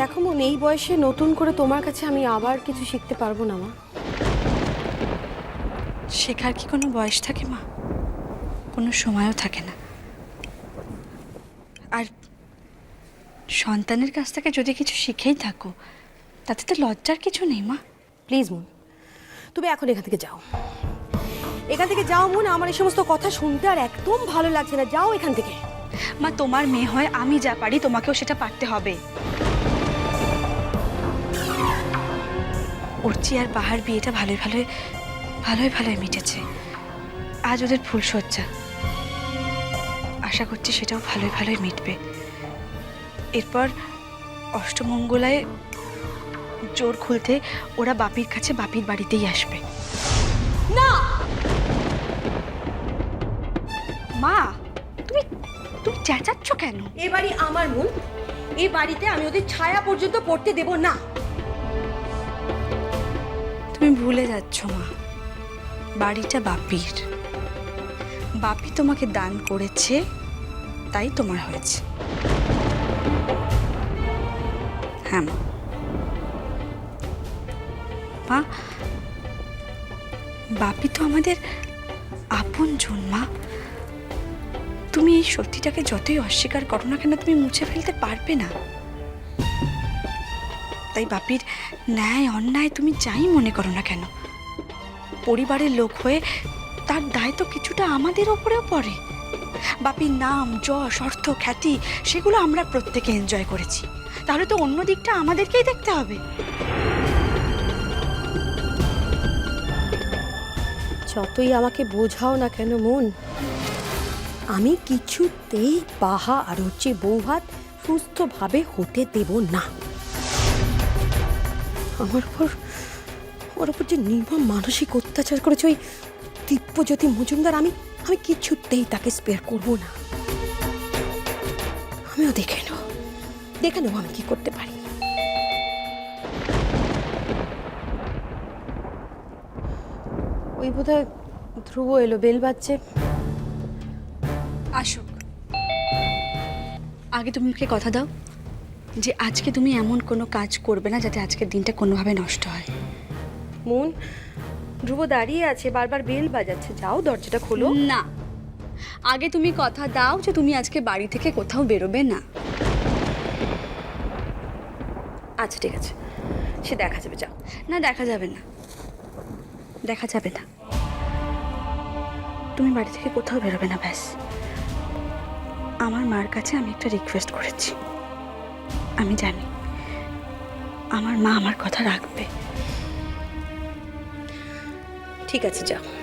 দেখো মন এই বয়সে নতুন করে তোমার কাছে আমি আবার কিছু শিখতে পারব না মা। শেখার কি কোনো বয়স থাকে মা? কোনো সময়ও থাকে না। আর সন্তানের কাছ থেকে যদি কিছু শিখেই থাকো তাতে তো লজ্জার কিছু নেই মা। প্লিজ মন তুমি এখন এখান থেকে যাও। এখান থেকে যাও মন আমার এই সমস্ত কথা শুনতে আর একদম ভালো লাগছে না। যাও এখান থেকে। মা তোমার মেয়ে হয় আমি যা পারি তোমাকেও সেটা পারতে হবে। উর্চি আর বাহার বিয়েটা ভালোই ভালোই ভালোই ভালোই মিটেছে। আজ ওদের ফুল ফুলসজ্জা আশা করছি সেটাও ভালোই ভালোই মিটবে। এরপর অষ্টমঙ্গলায় জোর খুলতে ওরা বাপির কাছে বাপির বাড়িতেই আসবে। না! মা তুমি তুমি চেঁচাচ্ছ কেন? এ বাড়ি আমার মন এ বাড়িতে আমি ওদের ছায়া পর্যন্ত পড়তে দেব না। তুমি ভুলে যাচ্ছ, মা। বাড়িটা বাপির। বাপি তোমাকে দান করেছে, তাই তোমার হয়েছে। হ্যাঁ মা। বাপি তো আমাদের আপন মা। তুমি এই সত্যিটাকে যতই অস্বীকার করো না কেন, তুমি মুছে ফেলতে পারবে না। তাই বাপির ন্যায়, অন্যায় তুমি যাই মনে করো না কেন? পরিবারের লোক হয়ে তার দায় তো কিছুটা আমাদের ওপরেও পড়ে। বাপির নাম, যশ, অর্থ, খ্যাতি, সেগুলো আমরা প্রত্যেকে এনজয় করেছি। তাহলে তো অন্য দিকটা আমাদেরকেই দেখতে হবে। যতই আমাকে বোঝাও না কেন মন, আমি কিছুতেই বাহা আর হচ্ছে বৌভাত সুস্থভাবে হতে দেব না। আমার উপর ওর উপর যে নির্মম মানসিক অত্যাচার করেছে ওই দিব্যজ্যোতি মজুমদার, আমি আমি কিছুতেই তাকে স্পেয়ার করব না। আমিও দেখে নেব, দেখে নেব আমি কি করতে পারি। ওই বোধহয় ধ্রুব এলো, বেল বাজছে। আসুক। আগে তুমি আমাকে কথা দাও। যে আজকে তুমি এমন কোনো কাজ করবে না যাতে আজকের দিনটা কোনোভাবে নষ্ট হয়। মন ধ্রুব দাঁড়িয়ে আছে বারবার বেল বাজাচ্ছে। যাও দরজাটা খোলো। না। আগে তুমি কথা দাও যে তুমি আজকে বাড়ি থেকে কোথাও বেরোবে না। আচ্ছা ঠিক আছে। সে দেখা যাবে যাও। না দেখা যাবে না। দেখা যাবে না। তুমি বাড়ি থেকে কোথাও বেরোবে না ব্যাস। আমার মার কাছে আমি একটা রিকোয়েস্ট করেছি। আমি জানি। আমার মা আমার কথা রাখবে। ঠিক আছে যাও।